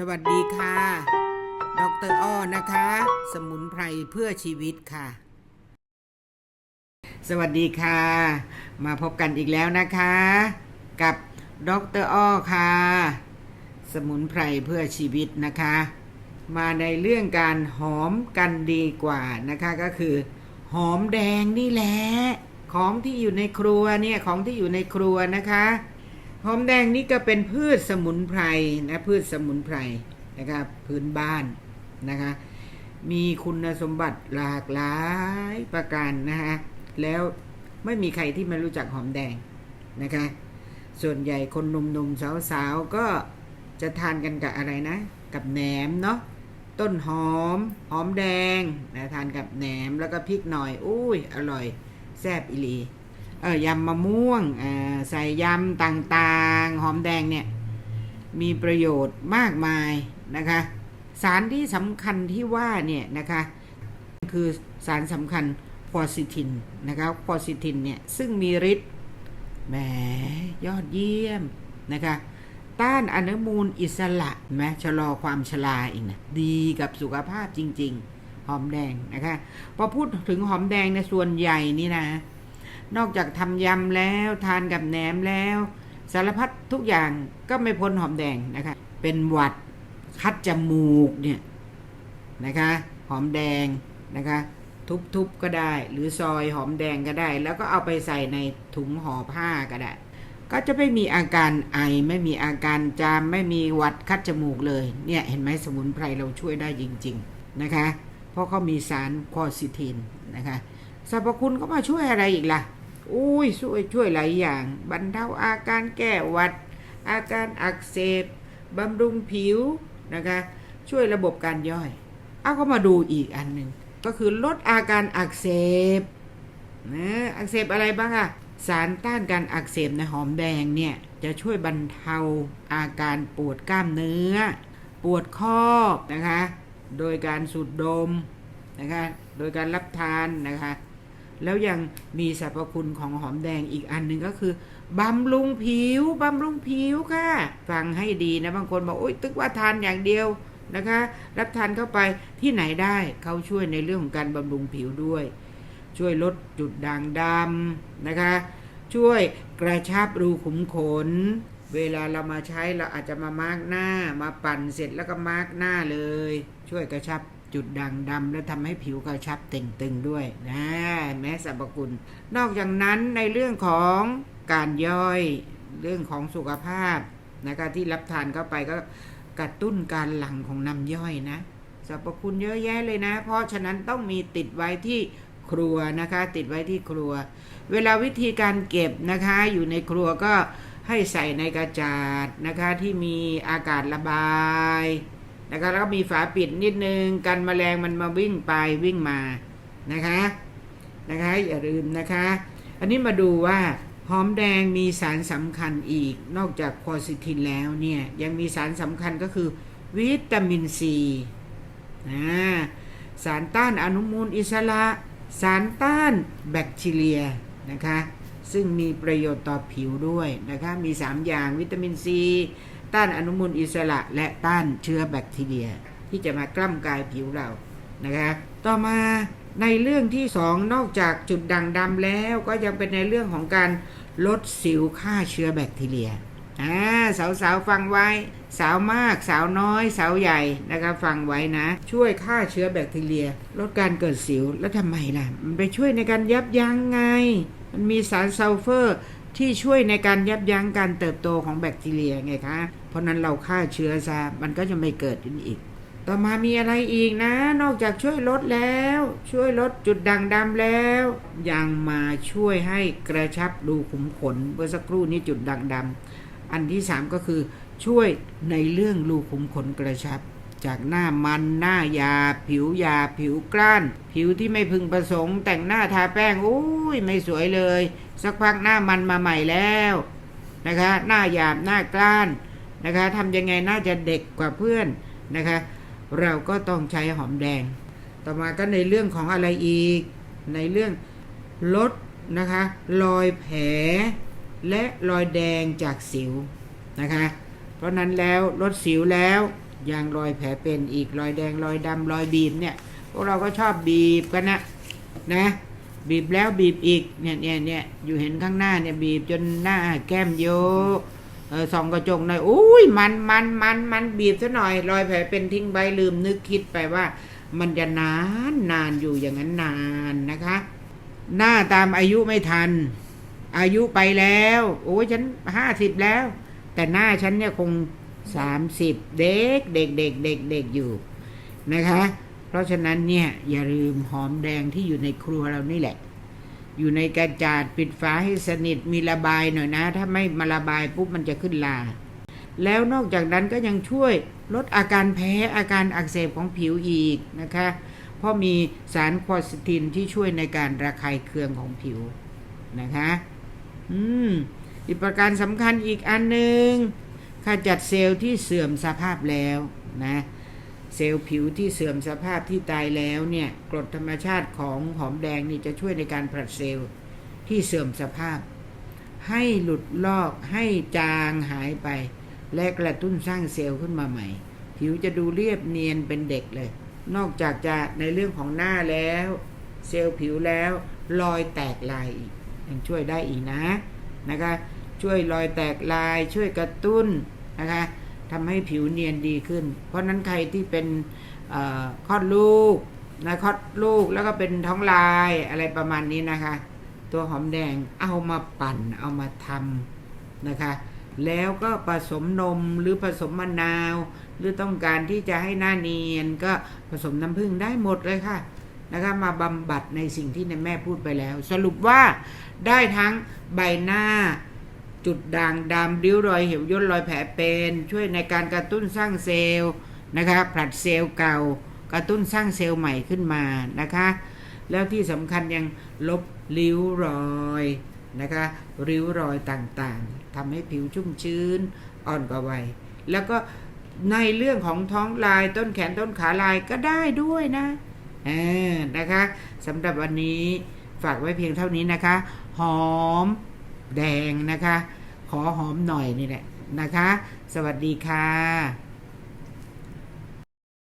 สวัสดีค่ะ ดรอ้อนะคะ สมุนไพรเพื่อชีวิตค่ะ สวัสดีค่ะ มาพบกันอีกแล้วนะคะ กับดรอ้อค่ะ สมุนไพรเพื่อชีวิตนะคะ มาในเรื่องการหอมกันดีกว่านะคะก็คือ หอมแดงนี่แหละ ของที่อยู่ในครัวเนี่ย ของที่อยู่ในครัวนะคะ หอมแดงนี่ก็เป็นพืชสมุนไพรนะพืชสมุนไพรนะครับพื้นบ้านนะคะมีคุณสมบัติหลากหลายประการนะคะแล้วไม่มีใครที่ไม่รู้จักหอมแดงนะคะส่วนใหญ่คนหนุ่มๆสาวๆก็จะทานกันกับอะไรนะ กับแหนมเนาะต้นหอม หอมแดงนะทานกับแหนมแล้วก็พริกหน่อยอุ้ยอร่อยแซ่บอีลี เออยำมะม่วงอ่าใส่ยำต่างๆ หอมแดงเนี่ย มีประโยชน์มากมายนะคะ สารที่สำคัญที่ว่าเนี่ยนะคะ คือสารสำคัญฟอซิทินนะคะฟอซิทินเนี่ยซึ่งมีฤทธิ์แหมยอดเยี่ยมนะคะต้านอนุมูลอิสระแม้ชะลอความชราอีกนะดีกับสุขภาพจริง ๆ หอมแดงนะคะ พอพูดถึงหอมแดงในส่วนใหญ่นี่นะ นอกจากทำยำแล้วทานกับแหนมแล้ว สารพัดทุกอย่างก็ไม่พ้นหอมแดงนะคะ เป็นหวัดคัดจมูกเนี่ยนะคะ หอมแดงนะคะ ทุบๆก็ได้ หรือซอยหอมแดงก็ได้ แล้วก็เอาไปใส่ในถุงห่อผ้าก็ได้ก็จะไม่มีอาการไอไม่มีอาการจามไม่มีหวัดคัดจมูกเลยเนี่ยเห็นไหมสมุนไพรเราช่วยได้จริง ๆนะคะ เพราะเขามีสารคอซิทินนะคะสรรพคุณก็มาช่วยอะไรอีกล่ะ อุ้ยช่วยช่วยหลายอย่าง บรรเทาอาการแก้หวัด อาการอักเสบบำรุงผิวนะคะ ช่วยระบบการย่อย เอาก็มาดูอีกอันหนึ่งก็คือลดอาการอักเสบนะอักเสบอะไรบ้างอะสารต้านการอักเสบในหอมแดงเนี่ยจะช่วยบรรเทาอาการปวดกล้ามเนื้อ ปวดข้อนะคะ โดยการสูดดมนะคะ โดยการรับทานนะคะ แล้วยังมีสรรพคุณของหอมแดงอีกอันหนึ่งก็คือบำรุงผิวบำรุงผิวค่ะฟังให้ดีนะบางคนบอกโอ๊ยตึกว่าทานอย่างเดียวนะคะ รับทานเข้าไปที่ไหนได้เขาช่วยในเรื่องของการบำรุงผิวด้วย ช่วยลดจุดด่างดำนะคะ ช่วยกระชับรูขุมขน เวลาเรามาใช้เราอาจจะมามาร์กหน้ามาปั่นเสร็จแล้วก็มาร์กหน้าเลย ช่วยกระชับ จุดด่างดำและทำให้ผิวกระชับเต่งตึงด้วยนะแม้สรรพคุณ นอกจากนั้นในเรื่องของการย่อยเรื่องของสุขภาพนะคะที่รับทานเข้าไปก็กระตุ้นการหลั่งของน้ำย่อยนะสรรพคุณเยอะแยะเลยนะ เพราะฉะนั้นต้องมีติดไว้ที่ครัวนะคะ ติดไว้ที่ครัว เวลาวิธีการเก็บนะคะ อยู่ในครัวก็ให้ใส่ในกระจาดนะคะที่มีอากาศระบาย นะคะแล้วก็มีฝาปิดนิดนึงกันแมลงมันมาวิ่งไปวิ่งมานะคะนะคะอย่าลืมนะคะ อันนี้มาดูว่าหอมแดงมีสารสำคัญอีกนอกจากคอซิทินแล้วเนี่ยยังมีสารสำคัญก็คือวิตามินซีนะสารต้านอนุมูลอิสระ สารต้านแบคทีเรียนะคะซึ่งมีประโยชน์ต่อผิวด้วยนะคะมี 3 อย่างวิตามินซี ต้านอนุมูลอิสระและต้านเชื้อแบคทีเรีย ที่จะมากล้ำกายผิวเรานะคะต่อมาในเรื่องที่สองนอกจากจุดด่างดำแล้วก็ยังเป็นในเรื่องของการลดสิวฆ่าเชื้อแบคทีเรียอ่าสาวๆฟังไว้ สาวมากสาวน้อย สาวใหญ่นะคะฟังไว้นะ ช่วยฆ่าเชื้อแบคทีเรีย ลดการเกิดสิวแล้วทำไมล่ะ มันไปช่วยในการยับยั้งไง มันมีสารซัลเฟอร์ที่ช่วยในการยับยั้งการเติบโตของแบคทีเรียไงคะ เพราะนั้นเราฆ่าเชื้อซะมันก็จะไม่เกิดขึ้นอีก ต่อมามีอะไรอีกนะ นอกจากช่วยลดแล้ว ช่วยลดจุดด่างดำแล้ว ยังมาช่วยให้กระชับรูขุมขนเมื่อสักครู่นี้จุดด่างดำอันที่สามก็คือช่วยในเรื่องรูขุมขนกระชับ จากหน้ามันหน้ายา ผิวยาผิวกร้าน ผิวที่ไม่พึงประสงค์ แต่งหน้าทาแป้งอุ้ยไม่สวยเลย สักพักหน้ามันมาใหม่แล้วนะคะ หน้าหยาบหน้ากร้าน นะคะทำยังไงน่าจะเด็กกว่าเพื่อนนะคะ เราก็ต้องใช้หอมแดง ต่อมาก็ในเรื่องของอะไรอีก ในเรื่องลดนะคะรอยแผลและรอยแดงจากสิวนะคะ เพราะนั้นแล้วลดสิวแล้วยางรอยแผลเป็นอีกรอยแดงรอยดำรอยบีบเนี่ยพวกเราก็ชอบบีบกันนะนะบีบแล้วบีบอีกเนี่ยเนี่ยเนี่ยอยู่เห็นข้างหน้าเนี่ยบีบจนหน้าแก้มโยก เออส่องกระจกหน่อยอุ้ยมันมันมันมันบีบซะหน่อย รอยแผลเป็นทิ้งใบลืมนึกคิดไปว่า มันจะนานนานอยู่อย่างนั้นนานนะคะ หน้าตามอายุไม่ทัน อายุไปแล้ว โอ้ยฉันห้าสิบแล้ว แต่หน้าฉันเนี่ยคงสามสิบเด็กเด็กเด็กเด็กเด็กอยู่นะคะ เพราะฉะนั้นเนี่ยอย่าลืมหอมแดงที่อยู่ในครัวเรานี่แหละ อยู่ในกระจาดปิดฝาให้สนิทมีระบายหน่อยนะ ถ้าไม่มาระบายปุ๊บมันจะขึ้นลา แล้วนอกจากนั้นก็ยังช่วยลดอาการแพ้อาการอักเสบของผิวอีกนะคะ เพราะมีสารควอสตินที่ช่วยในการระคายเคืองของผิวนะคะ อืมอีกประการสำคัญอีกอันหนึ่งขจัดเซลล์ที่เสื่อมสภาพแล้วนะ เซลล์ผิวที่เสื่อมสภาพที่ตายแล้วเนี่ยกรดธรรมชาติของหอมแดงนี่จะช่วยในการผลัดเซลล์ที่เสื่อมสภาพ ให้หลุดลอกให้จางหายไป และกระตุ้นสร้างเซลล์ขึ้นมาใหม่ ผิวจะดูเรียบเนียนเป็นเด็กเลย นอกจากจะในเรื่องของหน้าแล้ว เซลล์ผิวแล้วรอยแตกลายอีกยังช่วยได้อีกนะนะคะช่วยรอยแตกลายช่วยกระตุ้นนะคะ ทำให้ผิวเนียนดีขึ้น เพราะฉะนั้นใครที่เป็นคลอดลูกนะคลอดลูกแล้วก็เป็นท้องลายอะไรประมาณนี้นะคะ ตัวหอมแดงเอามาปั่นเอามาทำนะคะ แล้วก็ผสมนมหรือผสมมะนาว หรือต้องการที่จะให้หน้าเนียนก็ผสมน้ำผึ้งได้หมดเลยค่ะนะคะมาบำบัดในสิ่งที่ในแม่พูดไปแล้ว สรุปว่าได้ทั้งใบหน้า จุดด่างดำริ้วรอยเหี่ยวย่นรอยแผลเป็น ช่วยในการกระตุ้นสร้างเซลล์นะคะผลัดเซลล์เก่า กระตุ้นสร้างเซลล์ใหม่ขึ้นมานะคะ แล้วที่สำคัญยังลบริ้วรอยนะคะริ้วรอยต่างๆทำให้ผิวชุ่มชื้นอ่อนกว่าวัยแล้วก็ในเรื่องของท้องลายต้นแขนต้นขาลายก็ได้ด้วยนะเออนะคะสำหรับวันนี้ฝากไว้เพียงเท่านี้นะคะ หอมแดงนะคะ ขอหอมหน่อยนี่แหละนะคะ สวัสดีค่ะ